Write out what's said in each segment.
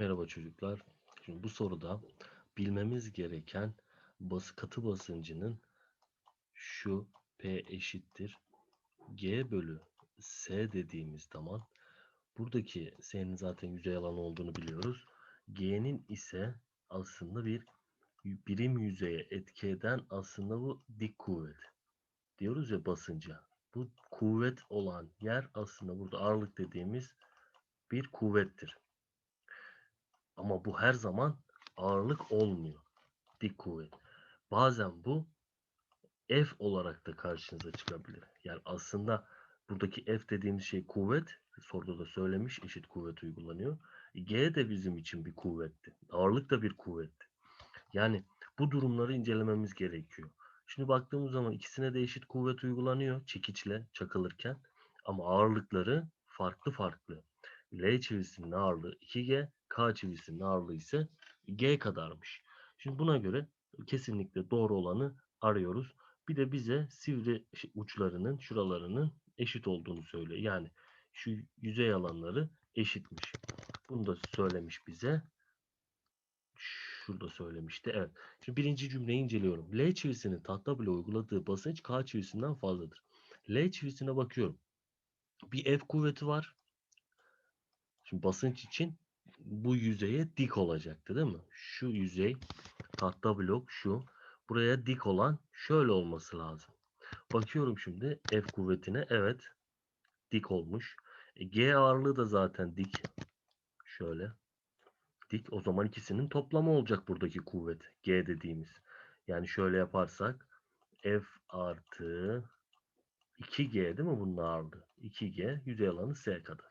Merhaba çocuklar. Şimdi bu soruda bilmemiz gereken bas katı basıncının şu P eşittir G bölü S dediğimiz zaman buradaki S'nin zaten yüzey alanı olduğunu biliyoruz. G'nin ise aslında bir birim yüzeye etki eden aslında bu dik kuvvet. Diyoruz ya basınca. Bu kuvvet olan yer aslında burada ağırlık dediğimiz bir kuvvettir. Ama bu her zaman ağırlık olmuyor. Dik kuvvet. Bazen bu F olarak da karşınıza çıkabilir. Yani aslında buradaki F dediğimiz şey kuvvet. Soruda da söylemiş eşit kuvvet uygulanıyor. G de bizim için bir kuvvetti. Ağırlık da bir kuvvetti. Yani bu durumları incelememiz gerekiyor. Şimdi baktığımız zaman ikisine de eşit kuvvet uygulanıyor çekiçle çakılırken. Ama ağırlıkları farklı farklı. L çivisinin ağırlığı 2G, K çivisinin ağırlığı ise G kadarmış. Şimdi buna göre kesinlikle doğru olanı arıyoruz. Bir de bize sivri uçlarının, şuralarının eşit olduğunu söylüyor. Yani şu yüzey alanları eşitmiş. Bunu da söylemiş bize. Şurada söylemişti. Evet. Şimdi birinci cümleyi inceliyorum. L çivisinin tahta bile uyguladığı basınç K çivisinden fazladır. L çivisine bakıyorum. Bir F kuvveti var. Şimdi basınç için bu yüzeye dik olacaktı değil mi? Şu yüzey tahta blok şu. Buraya dik olan şöyle olması lazım. Bakıyorum şimdi F kuvvetine. Evet. Dik olmuş. E, G ağırlığı da zaten dik. Şöyle. Dik. O zaman ikisinin toplamı olacak buradaki kuvvet. G dediğimiz. Yani şöyle yaparsak F artı 2G değil mi bunun ağırlığı? 2G yüzey alanı S kadar.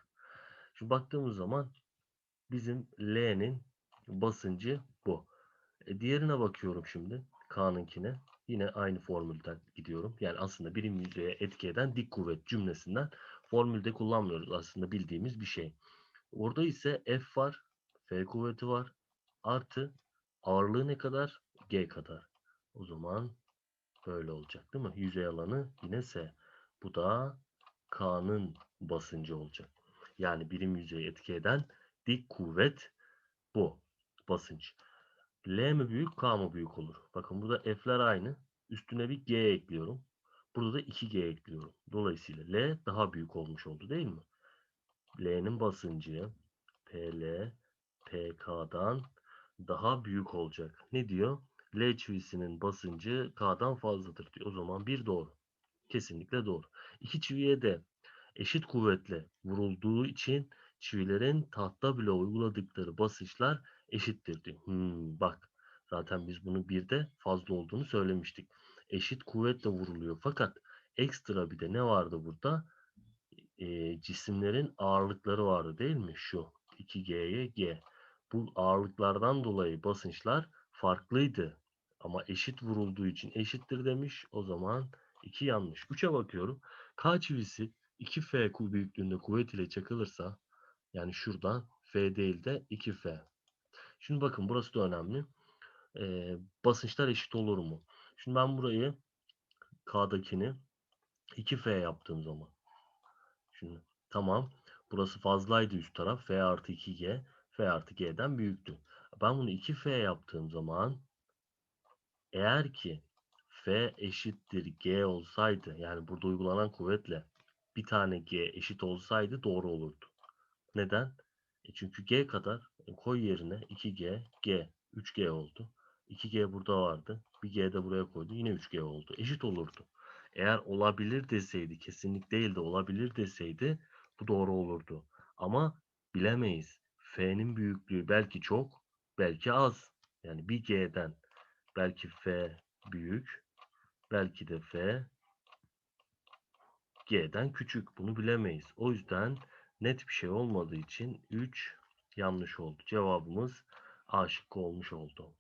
Şimdi baktığımız zaman bizim L'nin basıncı bu. E, diğerine bakıyorum şimdi. K'nınkine. Yine aynı formülden gidiyorum. Yani aslında birim yüzeye etki eden dik kuvvet cümlesinden formülde kullanmıyoruz. Aslında bildiğimiz bir şey. Orada ise F var. F kuvveti var. Artı ağırlığı ne kadar? G kadar. O zaman böyle olacak değil mi? Yüzey alanı yine S. Bu da K'nın basıncı olacak. Yani birim yüzeye etki eden dik kuvvet bu basınç. L mi büyük K mı büyük olur? Bakın burada F'ler aynı. Üstüne bir G ekliyorum. Burada da 2G ekliyorum. Dolayısıyla L daha büyük olmuş oldu değil mi? L'nin basıncı PL PK'dan daha büyük olacak. Ne diyor? L çivisinin basıncı K'dan fazladır diyor. O zaman bir doğru. Kesinlikle doğru. İki çiviye de eşit kuvvetle vurulduğu için çivilerin tahta bile uyguladıkları basınçlar eşittir diyor. Hmm, bak zaten biz bunu bir de fazla olduğunu söylemiştik. Eşit kuvvetle vuruluyor fakat ekstra bir de ne vardı burada? E, cisimlerin ağırlıkları vardı değil mi? Şu 2G'ye G. Bu ağırlıklardan dolayı basınçlar farklıydı. Ama eşit vurulduğu için eşittir demiş. O zaman 2 yanlış. 3'e bakıyorum. K çivisi 2F büyüklüğünde kuvvet ile çakılırsa yani şuradan F değil de 2F. Şimdi bakın burası da önemli. Ee, basınçlar eşit olur mu? Şimdi ben burayı K'dakini 2F yaptığım zaman. Şimdi tamam. Burası fazlaydı üst taraf. F artı 2G. F artı G'den büyüktü. Ben bunu 2F yaptığım zaman eğer ki F eşittir G olsaydı yani burada uygulanan kuvvetle bir tane G eşit olsaydı doğru olurdu. Neden? E çünkü G kadar e koy yerine 2G, G, 3G oldu. 2G burada vardı. Bir G de buraya koydu. Yine 3G oldu. Eşit olurdu. Eğer olabilir deseydi, kesinlik değil de olabilir deseydi bu doğru olurdu. Ama bilemeyiz. F'nin büyüklüğü belki çok, belki az. Yani bir G'den belki F büyük, belki de F G'den küçük. Bunu bilemeyiz. O yüzden net bir şey olmadığı için 3 yanlış oldu. Cevabımız A şıkkı olmuş oldu.